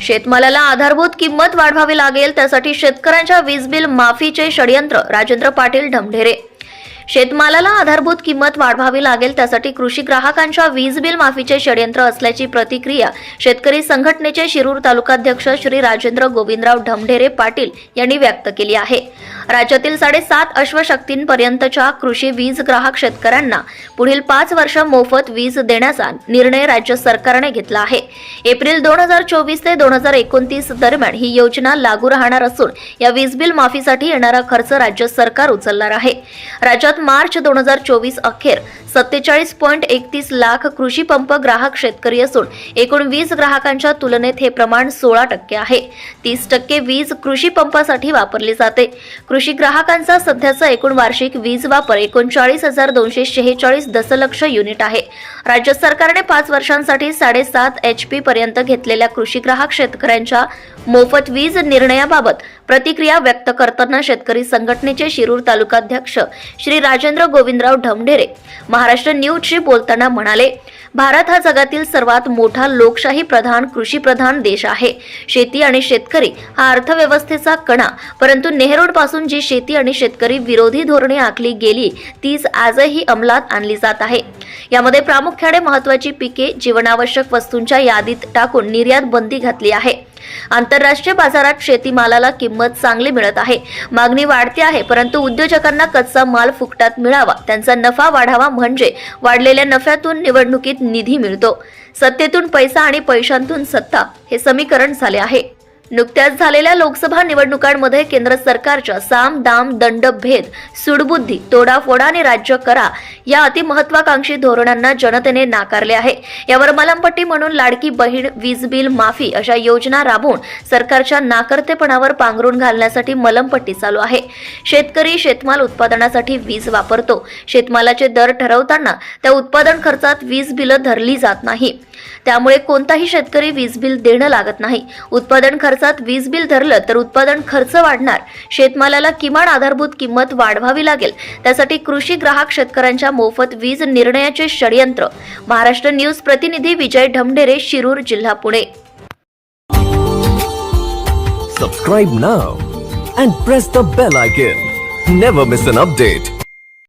शेतमालाला आधारभूत किंमत वाढवावी लागेल त्यासाठी शेतकऱ्यांच्या वीज बिल माफीचे षडयंत्र राजेंद्र पाटील ढमढेरे. शेतमालाला आधारभूत किंमत वाढवावी लागेल त्यासाठी कृषी ग्राहकांच्या वीज बिल माफीचे षडयंत्र असल्याची प्रतिक्रिया शेतकरी संघटनेचे शिरूर तालुकाध्यक्ष श्री राजेंद्र गोविंदराव ढमढेरे पाटील यांनी व्यक्त केली आहे. राज्यातील साडेसात अश्वशक्तींपर्यंतच्या कृषी वीज ग्राहक शेतकऱ्यांना पुढील पाच वर्ष मोफत वीज देण्याचा निर्णय राज्य सरकारने घेतला आहे. एप्रिल दोन हजार चोवीस ते दोन हजार एकोणतीस दरम्यान ही योजना लागू राहणार असून या वीज बिल माफीसाठी येणारा खर्च राज्य सरकार उचलणार आहे. राज्यात मार्च दोन हजार चोवीस अखेर सत्तेचाळीस पॉईंट एकतीस लाख कृषी पंप ग्राहक शेतकरी असून एकूण वीज ग्राहकांच्या तुलनेत हे प्रमाण सोळा टक्के आहे. तीस टक्के वीज कृषी पंपासाठी वापरली जाते. कृषी ग्राहकांचा सध्याचा एकूण वार्षिक वीज वापर एकोणचाळीस हजार दोनशे शेहेचाळीस दशलक्ष युनिट आहे. राज्य सरकारने पाच वर्षांसाठी साडेसात एच पी पर्यंत घेतलेल्या कृषी ग्राहक शेतकऱ्यांच्या मोफत वीज निर्णयाबाबत प्रतिक्रिया व्यक्त करताना शेतकरी संघटनेचे शिरूर तालुकाध्यक्ष श्री राजेंद्र गोविंदराव ढमढेरे महाराष्ट्र न्यूजशी बोलताना म्हणाले भारत हा जगातील सर्वात मोठा लोकशाही प्रधान कृषी प्रधान देश आहे. शेती आणि शेतकरी हा अर्थव्यवस्थेचा कणा. परंतु नेहरूडपासून जी शेती आणि शेतकरी विरोधी धोरणे आखली गेली तीच आजही अंमलात आणली जात आहे. यामध्ये प्रामुख्याने महत्वाची पिके जीवनावश्यक वस्तूंच्या यादीत टाकून निर्यात बंदी घातली आहे. आंतरराष्ट्रीय बाजारात शेतीमालाला किंमत चांगली मिळत आहे. मागणी वाढते आहे परंतु उद्योजकांना कच्चा माल फुकटात मिळावा त्यांचा नफा वाढावा म्हणजे वाढलेल्या नफ्यातून निवडणुकीत निधी मिळतो. सत्तेतून पैसा आणि पैशांतून सत्ता हे समीकरण झाले आहे. नुकत्याच झालेल्या लोकसभा निवडणुकांमध्ये केंद्र सरकारच्या साम दाम दंड भेद सुडबुद्धी तोडाफोडा आणि राज्य करा या अतिमहत्वाकांक्षी धोरणांना जनतेने नाकारले आहे. यावर मलमपट्टी म्हणून लाडकी बहीण वीज बिल माफी अशा योजना राबवून सरकारच्या नाकर्तेपणावर पांघरून घालण्यासाठी मलमपट्टी चालू आहे. शेतकरी शेतमाल उत्पादनासाठी वीज वापरतो. शेतमालाचे दर ठरवताना त्या उत्पादन खर्चात वीज बिलं धरली जात नाही. त्यामुळे कोणताही शेतकरी वीज बिल देणं लागत नाही. उत्पादन खर्चात वीज बिल धरलं तर उत्पादन खर्च वाढणार. शेतमालाला किमान आधारभूत किंमत वाढवावी लागेल. त्यासाठी कृषी ग्राहक शेतकऱ्यांच्या मोफत वीज निर्णयाचे षडयंत्र. महाराष्ट्र न्यूज प्रतिनिधी विजय ढमढेरे शिरूर जिल्हा Pune. Subscribe now and press the bell icon. Never miss an update.